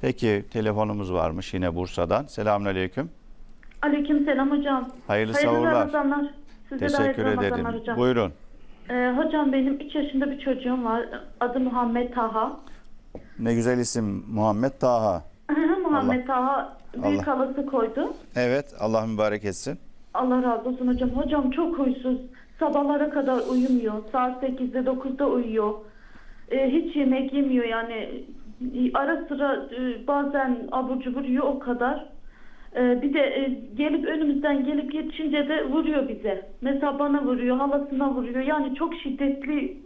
Peki telefonumuz varmış yine Bursa'dan. Selamünaleyküm. Aleyküm selam hocam. Hayırlı Hayırlı savurlar. Ramazanlar. Size de Teşekkür hayırlı ederim. Hocam. Buyurun. Ee, hocam benim 3 yaşında bir çocuğum var. Adı Muhammed Taha. Ne güzel isim Muhammed Taha. Muhammed Taha büyük Allah. halası koydu. Evet Allah mübarek etsin. Allah razı olsun hocam. Hocam çok huysuz. Sabahlara kadar uyumuyor. Saat 8'de 9'da uyuyor. Ee, hiç yemek yemiyor yani. Ara sıra e, bazen abur cubur yiyor o kadar. Ee, bir de e, gelip önümüzden gelip yetişince de vuruyor bize. Mesela bana vuruyor, halasına vuruyor. Yani çok şiddetli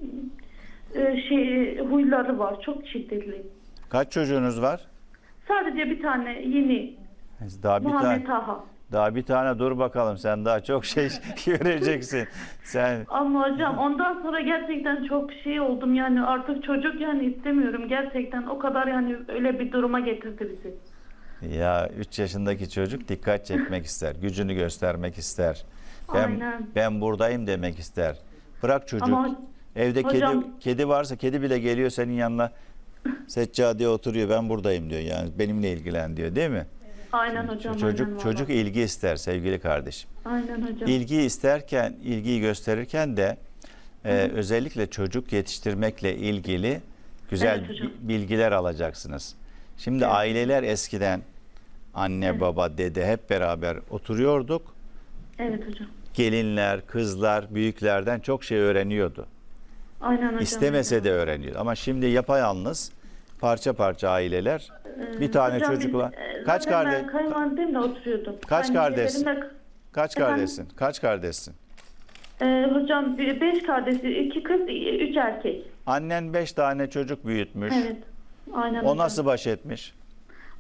e, şey huyları var. Çok şiddetli. Kaç çocuğunuz var? Sadece bir tane yeni Daha bir Muhammed tane. Taha. Daha bir tane dur bakalım sen daha çok şey göreceksin. Sen Ama hocam ondan sonra gerçekten çok şey oldum yani artık çocuk yani istemiyorum gerçekten o kadar yani öyle bir duruma getirdi bizi. ya 3 yaşındaki çocuk dikkat çekmek ister, gücünü göstermek ister. Ben Aynen. ben buradayım demek ister. Bırak çocuk. Ama Evde hocam- kedi kedi varsa kedi bile geliyor senin yanına. Seccadeye oturuyor ben buradayım diyor yani benimle ilgilen diyor değil mi? Aynen hocam çocuk aynen çocuk vallahi. ilgi ister sevgili kardeşim. Aynen hocam. İlgi isterken, ilgiyi gösterirken de e, özellikle çocuk yetiştirmekle ilgili güzel Evet hocam. bilgiler alacaksınız. Şimdi aileler eskiden anne, baba, dede hep beraber oturuyorduk. Evet hocam. Gelinler, kızlar, büyüklerden çok şey öğreniyordu. Aynen hocam. İstemese de öğreniyor. Ama şimdi yapayalnız parça parça aileler bir tane Hocam çocuk var. e, Kaç zaten kardeş? Ben kayınvalidemle oturuyordum. Kaç kardeş? Kayınvalidelerimle- Kaç Efendim? kardeşsin? Kaç kardeşsin? E, hocam bir- beş kardeşi, iki kız, üç erkek. Annen beş tane çocuk büyütmüş. Evet. Aynen O hocam. nasıl baş etmiş?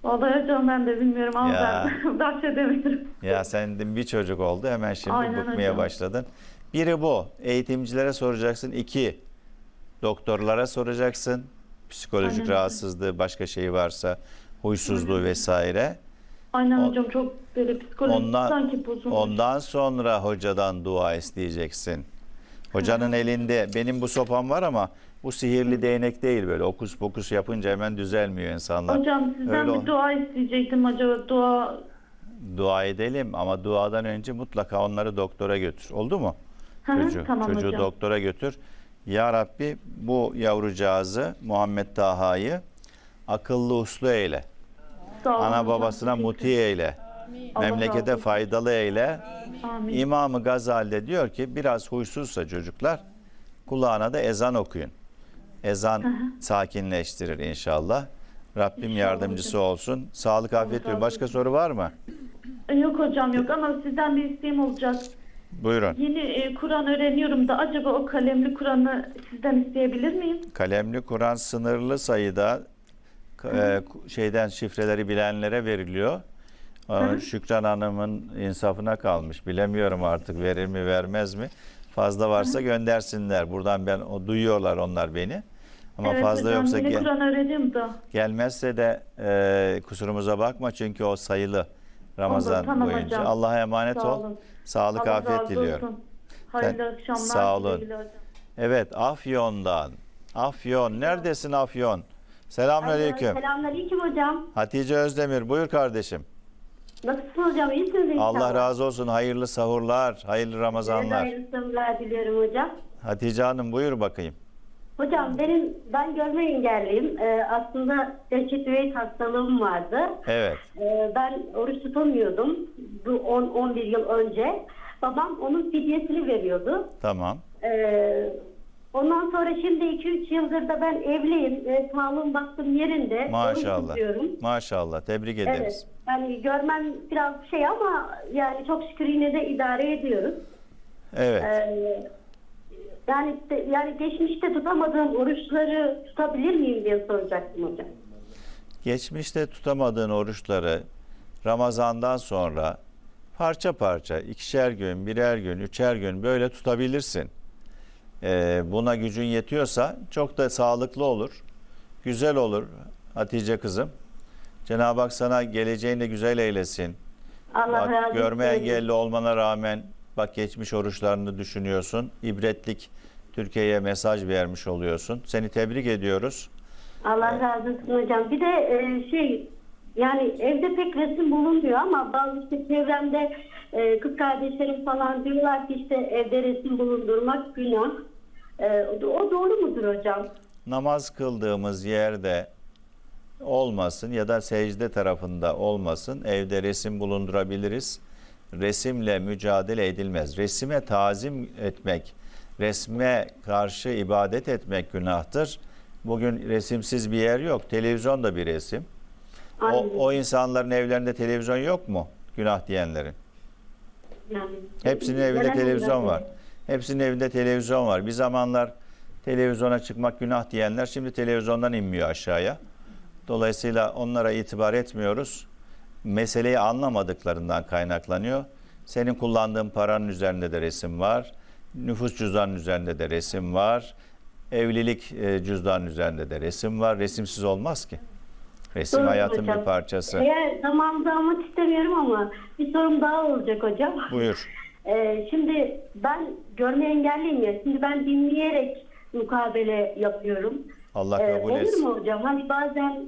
Vallahi hocam ben de bilmiyorum ama Ya. ben bahsedemiyorum. Ya senin bir çocuk oldu hemen şimdi Aynen bıkmaya hocam. başladın. Biri bu. Eğitimcilere soracaksın. İki. Doktorlara soracaksın. Psikolojik Aynen. rahatsızlığı başka şey varsa huysuzluğu vesaire. Aynen O- hocam çok böyle psikolojik Ondan, sanki bozulmuş. ondan sonra hocadan dua isteyeceksin. Hocanın elinde benim bu sopam var ama bu sihirli değnek değil böyle okus pokus yapınca hemen düzelmiyor insanlar. Hocam sizden Öyle bir ol- dua isteyecektim acaba dua. Dua edelim ama duadan önce mutlaka onları doktora götür. Oldu mu? Hı hı, Çocuğu, tamam çocuğu hocam. doktora götür. Ya Rabbi bu yavrucağızı Muhammed Taha'yı akıllı uslu eyle. Sağ olun Ana hocam, babasına teşekkür muti eyle. Allah Memlekete olsun. faydalı eyle. Amin. İmamı Gazali diyor ki biraz huysuzsa çocuklar kulağına da ezan okuyun. Ezan sakinleştirir inşallah. Rabbim yardımcısı olsun. Sağlık afiyet diliyorum. Başka soru var mı? Yok hocam yok ama sizden bir isteğim olacak. Buyurun. Yeni e, Kur'an öğreniyorum da acaba o kalemli Kur'an'ı sizden isteyebilir miyim? Kalemli Kur'an sınırlı sayıda e, şeyden şifreleri bilenlere veriliyor. Şükran Hanım'ın insafına kalmış. Bilemiyorum artık verir mi vermez mi. Fazla varsa göndersinler. Buradan ben o duyuyorlar onlar beni. Ama evet fazla hocam yoksa gel- gelmezse de e, kusurumuza bakma çünkü o sayılı Ramazan boyunca. hocam. Allah'a emanet Sağ ol. olun. Sağlık Allah afiyet diliyorum. olsun. Hayırlı Sen- akşamlar. sağ olun. Evet Afyon'dan. Afyon. Neredesin Afyon? Selamünaleyküm. Selamünaleyküm hocam. Hatice Özdemir buyur kardeşim. Nasılsın hocam? İyisiniz inşallah. Allah razı olsun. Hayırlı sahurlar, hayırlı Ramazanlar. Hayırlı sabırlar diliyorum hocam. Hatice Hanım buyur bakayım. Hocam benim ben görme engelliyim. Ee, aslında Üveyt hastalığım vardı. Evet. Ee, ben oruç tutamıyordum. Bu 10-11 yıl önce. Babam onun fidyesini veriyordu. Tamam. Ee, ondan sonra şimdi 2-3 yıldır da ben evliyim. Ee, sağlığım baktım yerinde. Oruç Maşallah. tutuyorum. Maşallah. Tebrik ederiz. Evet. Yani görmem biraz şey ama yani çok şükür yine de idare ediyoruz. Evet. Ee, yani yani geçmişte tutamadığım oruçları tutabilir miyim diye soracaktım hocam. Geçmişte tutamadığın oruçları Ramazan'dan sonra parça parça ikişer gün, birer gün, üçer gün böyle tutabilirsin. Ee, buna gücün yetiyorsa çok da sağlıklı olur. Güzel olur Hatice kızım. Cenab-ı Hak sana geleceğini güzel eylesin. Allah Bak, görme engelli olmana rağmen bak geçmiş oruçlarını düşünüyorsun. İbretlik Türkiye'ye mesaj vermiş oluyorsun. Seni tebrik ediyoruz. Allah razı olsun hocam. Bir de e, şey yani evde pek resim bulunmuyor ama bazı işte çevremde e, kız kardeşlerim falan diyorlar ki işte evde resim bulundurmak günah. E, o doğru mudur hocam? namaz kıldığımız yerde olmasın ya da secde tarafında olmasın evde resim bulundurabiliriz. Resimle mücadele edilmez. Resime tazim etmek, resme karşı ibadet etmek günahtır. Bugün resimsiz bir yer yok. Televizyon da bir resim. O, o insanların evlerinde televizyon yok mu? Günah diyenlerin. Yani, Hepsinin evinde televizyon var. Hepsinin evinde televizyon var. Bir zamanlar televizyona çıkmak günah diyenler şimdi televizyondan inmiyor aşağıya. Dolayısıyla onlara itibar etmiyoruz. Meseleyi anlamadıklarından kaynaklanıyor. Senin kullandığın paranın üzerinde de resim var. Nüfus cüzdanının üzerinde de resim var. Evlilik e, cüzdanının üzerinde de resim var. Resimsiz olmaz ki. Resim Doğru hayatın hocam. bir parçası. Eğer zamanında almak istemiyorum ama bir sorum daha olacak hocam. Buyur. Ee, şimdi ben görme engelliyim ya. Şimdi ben dinleyerek mukabele yapıyorum. Allah Ee, kabul olur etsin. mu hocam? Hani bazen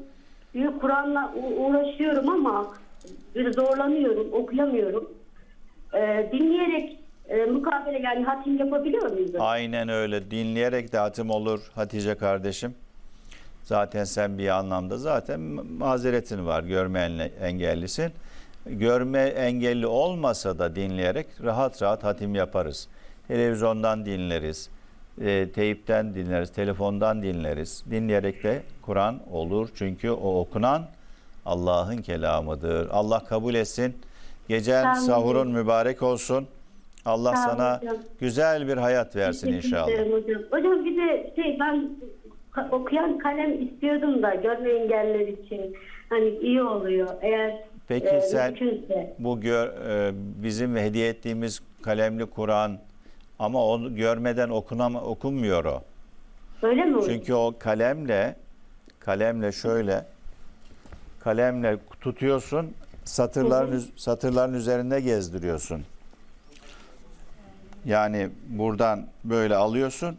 büyük Kur'an'la uğraşıyorum ama bir zorlanıyorum, okuyamıyorum. Ee, dinleyerek e, mukabele yani hatim yapabiliyor muyuz? Aynen öyle. Dinleyerek de hatim olur Hatice kardeşim. Zaten sen bir anlamda zaten mazeretin var. Görme engellisin. Görme engelli olmasa da dinleyerek rahat rahat hatim yaparız. Televizyondan dinleriz. E, teyipten dinleriz. Telefondan dinleriz. Dinleyerek de Kur'an olur. Çünkü o okunan Allah'ın kelamıdır. Allah kabul etsin. Gecen Amin. sahurun mübarek olsun. Allah Sağ sana hocam. güzel bir hayat versin Teşekkür inşallah. ederim hocam. Hocam bir de şey ben ka- okuyan kalem istiyordum da görme engelliler için. Hani iyi oluyor. Eğer Peki e, sen mümkünse. bu gör, e, bizim hediye ettiğimiz kalemli Kur'an ama onu görmeden okunam okunmuyor o. Öyle mi? Çünkü o kalemle kalemle şöyle kalemle tutuyorsun satırların satırların üzerinde gezdiriyorsun. Yani buradan böyle alıyorsun.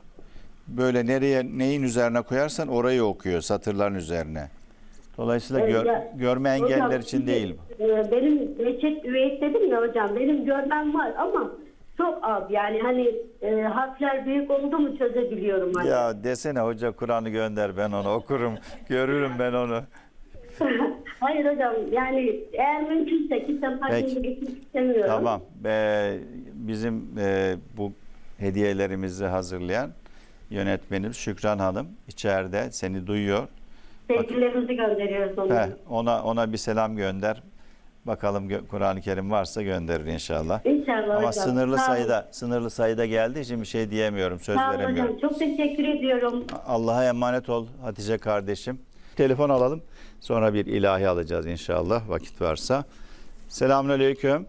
Böyle nereye neyin üzerine koyarsan orayı okuyor satırların üzerine. Dolayısıyla Evet, gör- ya- görme engelliler Hocam, için şimdi, değil. e, benim reçet üveyet dedim ya hocam. Benim görmem var ama çok az. Yani hani e, harfler büyük oldu mu çözebiliyorum. Hani. Ya desene hoca Kur'an'ı gönder ben onu okurum. Görürüm ben onu. Hayır hocam yani eğer mümkünse kitap hakkında geçmek istemiyorum. Tamam. Ee, bizim e, bu hediyelerimizi hazırlayan yönetmenimiz Şükran Hanım içeride seni duyuyor. Sevgilerimizi gönderiyoruz ona. Heh, ona ona bir selam gönder. Bakalım Kur'an-ı Kerim varsa gönderir inşallah. İnşallah Ama hocam. sınırlı Sağ olun. sayıda sınırlı sayıda geldiği için bir şey diyemiyorum, söz Sağ veremiyorum. hocam. Çok teşekkür ediyorum. Allah'a emanet ol Hatice kardeşim. Telefon alalım. Sonra bir ilahi alacağız inşallah vakit varsa. Selamünaleyküm.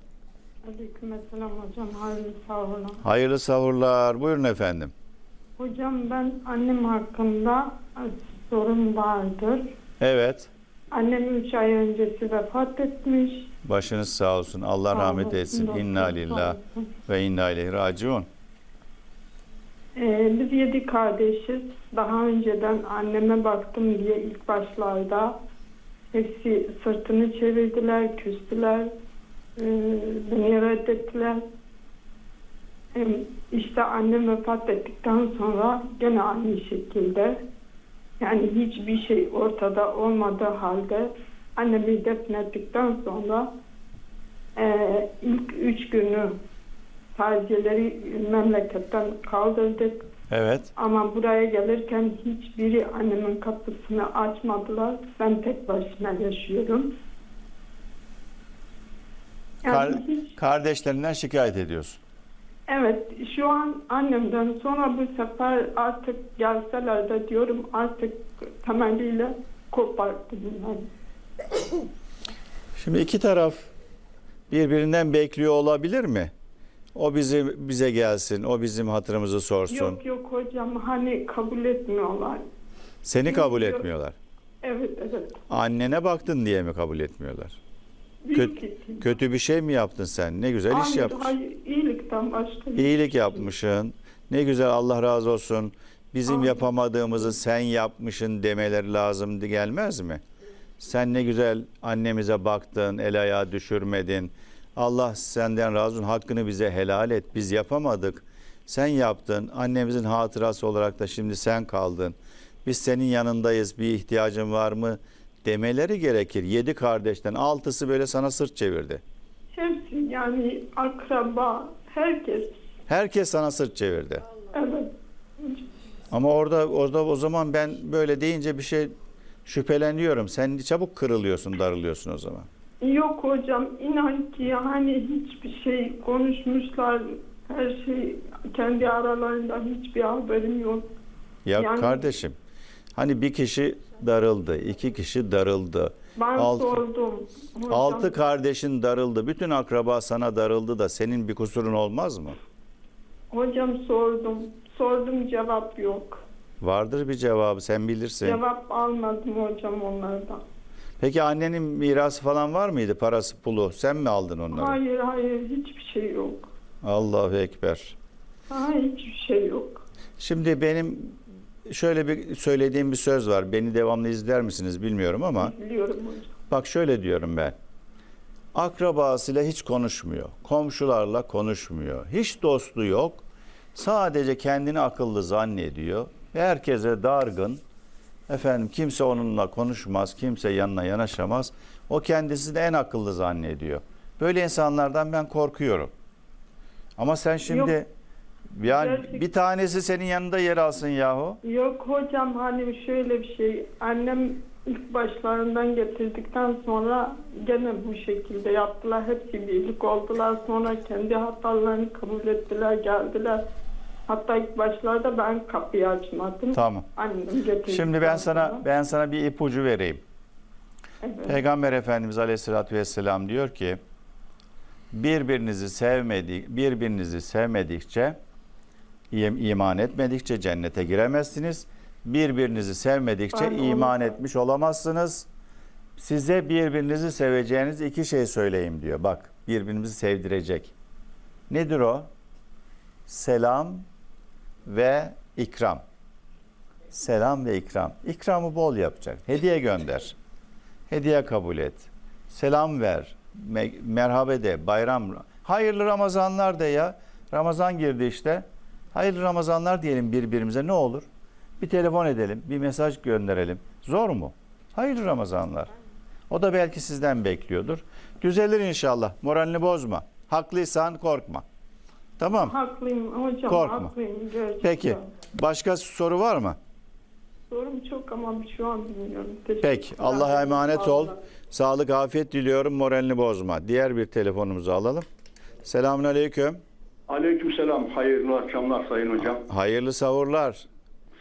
Aleykümselam hocam. Hayırlı olun. Hayırlı sahurlar. Buyurun efendim. Hocam ben annem hakkında sorun vardır. Evet. Annem 3 ay öncesi vefat etmiş. Başınız sağ olsun. Allah Sağ rahmet olasın, etsin. doktor, İnna lillah olsun. ve inna ileyhi raciun. Ee, biz yedi kardeşiz. Daha önceden anneme baktım diye ilk başlarda hepsi sırtını çevirdiler, küstüler, ee, beni reddettiler. Hem işte annem vefat ettikten sonra gene aynı şekilde yani hiçbir şey ortada olmadığı halde annemi defnettikten sonra eee, ilk üç günü taziyeleri memleketten kaldırdık. Evet. Ama buraya gelirken hiçbiri annemin kapısını açmadılar. Ben tek başıma yaşıyorum. Yani Kar- hiç- kardeşlerinden şikayet ediyorsun. evet şu an annemden sonra bu sefer artık gelseler de diyorum artık temeliyle koparttım yani. Şimdi iki taraf birbirinden bekliyor olabilir mi? O bizi bize gelsin, o bizim hatırımızı sorsun. Yok yok hocam hani kabul etmiyorlar. Seni kabul Yok. etmiyorlar. Evet evet. Annene baktın diye mi kabul etmiyorlar? Büyük Kötü, ihtimal. kötü bir şey mi yaptın sen? Ne güzel iş Hayır, yapmışsın. hayır, iyilikten başka bir İyilik şey. yapmışsın. Ne güzel Allah razı olsun. bizim yapamadığımızı sen yapmışın demeleri lazımdı gelmez mi? Sen ne güzel annemize baktın, el ayağı düşürmedin. Allah senden razı olsun, hakkını bize helal et. Biz yapamadık. Sen yaptın. Annemizin hatırası olarak da şimdi sen kaldın. Biz senin yanındayız. Bir ihtiyacın var mı? Demeleri gerekir. Yedi kardeşten altısı böyle sana sırt çevirdi. Hepsi yani akraba, herkes. Herkes sana sırt çevirdi. Evet. Ama orada orada o zaman ben böyle deyince bir şey şüpheleniyorum. Sen çabuk kırılıyorsun, darılıyorsun o zaman. Yok hocam inan ki hani hiçbir şey konuşmuşlar. Her şey kendi aralarında hiçbir haberim yok. Ya Yani- kardeşim hani bir kişi darıldı, iki kişi darıldı. Ben Altı- sordum. Hocam. Altı kardeşin darıldı. Bütün akraba sana darıldı da senin bir kusurun olmaz mı? Hocam sordum. Sordum cevap yok. Vardır bir cevabı sen bilirsin. Cevap almadım hocam onlardan. Peki annenin mirası falan var mıydı? Parası, pulu. Sen mi aldın onları? Hayır hayır hiçbir şey yok. Allahu Ekber. Ha, hiçbir şey yok. Şimdi benim şöyle bir söylediğim bir söz var. Beni devamlı izler misiniz bilmiyorum ama Biliyorum hocam. bak şöyle diyorum ben. Akrabasıyla hiç konuşmuyor. Komşularla konuşmuyor. Hiç dostu yok. Sadece kendini akıllı zannediyor. Ve herkese dargın. Efendim kimse onunla konuşmaz, kimse yanına yanaşamaz. O kendisini en akıllı zannediyor. Böyle insanlardan ben korkuyorum. Ama sen şimdi yani Gerçek- bir tanesi senin yanında yer alsın yahu. Yok hocam hani şöyle bir şey. Annem ilk başlarından getirdikten sonra gene bu şekilde yaptılar. Hepsi birlik oldular. Sonra kendi hatalarını kabul ettiler, geldiler. Hatta ilk başlarda ben kapıyı açmadım. Tamam. Annem getirdikten Şimdi ben sana sonra. ben sana bir ipucu vereyim. Evet. Peygamber Efendimiz Aleyhisselatü Vesselam diyor ki birbirinizi sevmedi birbirinizi sevmedikçe im- iman etmedikçe cennete giremezsiniz. Birbirinizi sevmedikçe Ben iman etmiş olamazsınız. Size birbirinizi seveceğiniz iki şey söyleyeyim diyor. Bak birbirimizi sevdirecek. Nedir o? Selam ve ikram. Selam ve ikram. İkramı bol yapacak. Hediye gönder. Hediye kabul et. Selam ver. Me- merhaba de. Bayram. Hayırlı Ramazanlar de ya. Ramazan girdi işte. Hayırlı Ramazanlar diyelim birbirimize ne olur? Bir telefon edelim, bir mesaj gönderelim. Zor mu? Hayırlı Ramazanlar. O da belki sizden bekliyordur. Düzelir inşallah. Moralini bozma. Haklıysan korkma. Tamam. Haklıyım hocam, Korkma. haklıyım gerçekten. Peki. Başka soru var mı? Sorum çok ama şu an bilmiyorum. Teşekkür Peki. Allah'a emanet ol. Sağlık, afiyet diliyorum. Moralini bozma. Diğer bir telefonumuzu alalım. Selamun aleyküm. Aleykümselam. Hayırlı akşamlar Sayın Hocam. Hayırlı savurlar.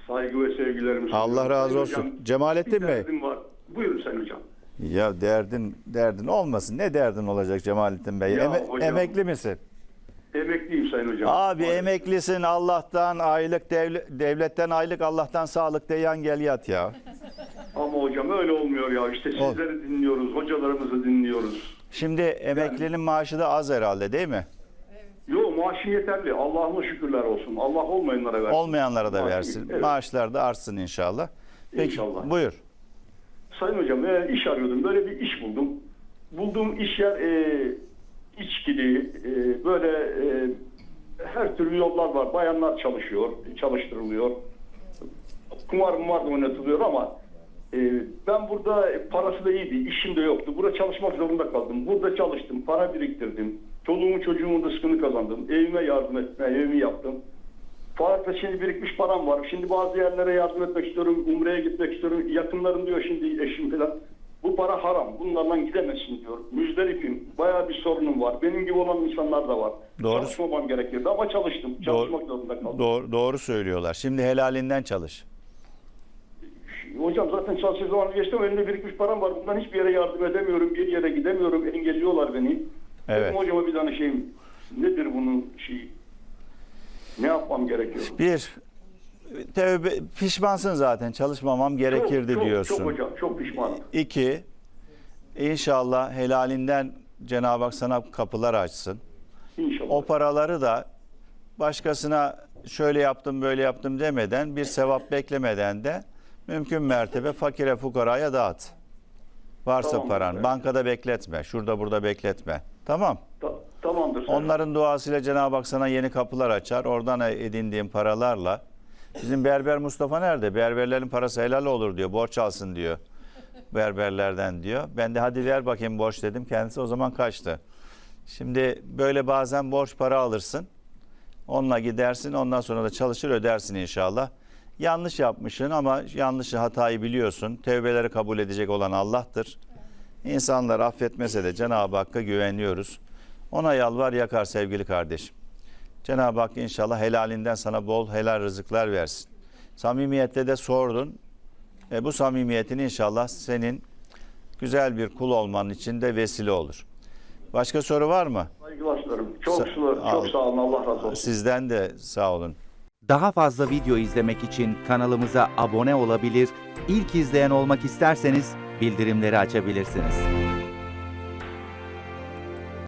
Saygı ve sevgilerimi Allah razı Sayın olsun. Hocam, Cemalettin bir Bey. derdim var. Buyurun Sayın Hocam. Ya derdin derdin olmasın. Ne derdin olacak Cemalettin Bey? Ya Eme- hocam. emekli misin? Emekliyim Sayın Hocam. Abi Maalesef. emeklisin. Allah'tan aylık devle- devletten aylık Allah'tan sağlık deyan gel yat ya. Ama hocam öyle olmuyor ya. İşte Ol. sizleri dinliyoruz. Hocalarımızı dinliyoruz. Şimdi emeklinin maaşı da az herhalde değil mi? Yo maaşım yeterli. Allah'ıma şükürler olsun. Allah olmayanlara versin. Olmayanlara da Maaşım- versin. Evet. Maaşlar da artsın inşallah. Peki İnşallah. buyur. Sayın Hocam e, iş arıyordum. Böyle bir iş buldum. Bulduğum iş yer e, içkili, e, böyle e, her türlü yollar var. Bayanlar çalışıyor, çalıştırılıyor. Kumar mumar da oynatılıyor ama e, ben burada parası da iyiydi, işim de yoktu. Burada çalışmak zorunda kaldım. Burada çalıştım, para biriktirdim. Çoluğumun çocuğumun rızkını kazandım. Evime yardım etme, evimi yaptım. Fakat şimdi birikmiş param var. Şimdi bazı yerlere yardım etmek istiyorum. Umre'ye gitmek istiyorum. Yakınlarım diyor şimdi eşim falan. Bu para haram. Bunlarla gidemezsin diyor. Müzdaripim. Bayağı bir sorunum var. Benim gibi olan insanlar da var. Doğru. Çalışmamam gerekirdi ama çalıştım. Çalışmak zorunda kaldım. Doğru, doğru söylüyorlar. Şimdi helalinden çalış. Hocam zaten çalışır zaman geçtim. Elimde birikmiş param var. Bundan hiçbir yere yardım edemiyorum. Bir yere gidemiyorum. Engelliyorlar beni. Evet. Dedim hocama bir danışayım. Nedir bunun şeyi? Ne yapmam gerekiyor? Bir, tevbe, pişmansın zaten çalışmamam gerekirdi çok, çok, diyorsun. Çok hocam. Çok pişmanım. İki, inşallah helalinden Cenab-ı Hak sana kapılar açsın. İnşallah. O paraları da başkasına şöyle yaptım böyle yaptım demeden bir sevap beklemeden de mümkün mertebe fakire fukaraya dağıt. Varsa Tamam, paran evet. bankada bekletme. Şurada burada bekletme. Tamam. Ta- tamamdır. Onların duasıyla Cenab-ı Hak sana yeni kapılar açar. Oradan edindiğin paralarla. Bizim berber Mustafa nerede? Berberlerin parası helal olur diyor. Borç alsın diyor. Berberlerden diyor. Ben de hadi ver bakayım borç dedim. Kendisi o zaman kaçtı. Şimdi böyle bazen borç para alırsın. Onunla gidersin. Ondan sonra da çalışır ödersin inşallah. Yanlış yapmışsın ama yanlışı hatayı biliyorsun. Tevbeleri kabul edecek olan Allah'tır. İnsanlar affetmese de Cenab-ı Hakk'a güveniyoruz. Ona yalvar yakar sevgili kardeşim. Cenab-ı Hak inşallah helalinden sana bol helal rızıklar versin. Samimiyetle de sordun. E, bu samimiyetin inşallah senin güzel bir kul olman için de vesile olur. Başka soru var mı? Saygılarım. Çok, Sa- çok, sağ olun. Allah razı olsun. Sizden de sağ olun. Daha fazla video izlemek için kanalımıza abone olabilir, ilk izleyen olmak isterseniz bildirimleri açabilirsiniz.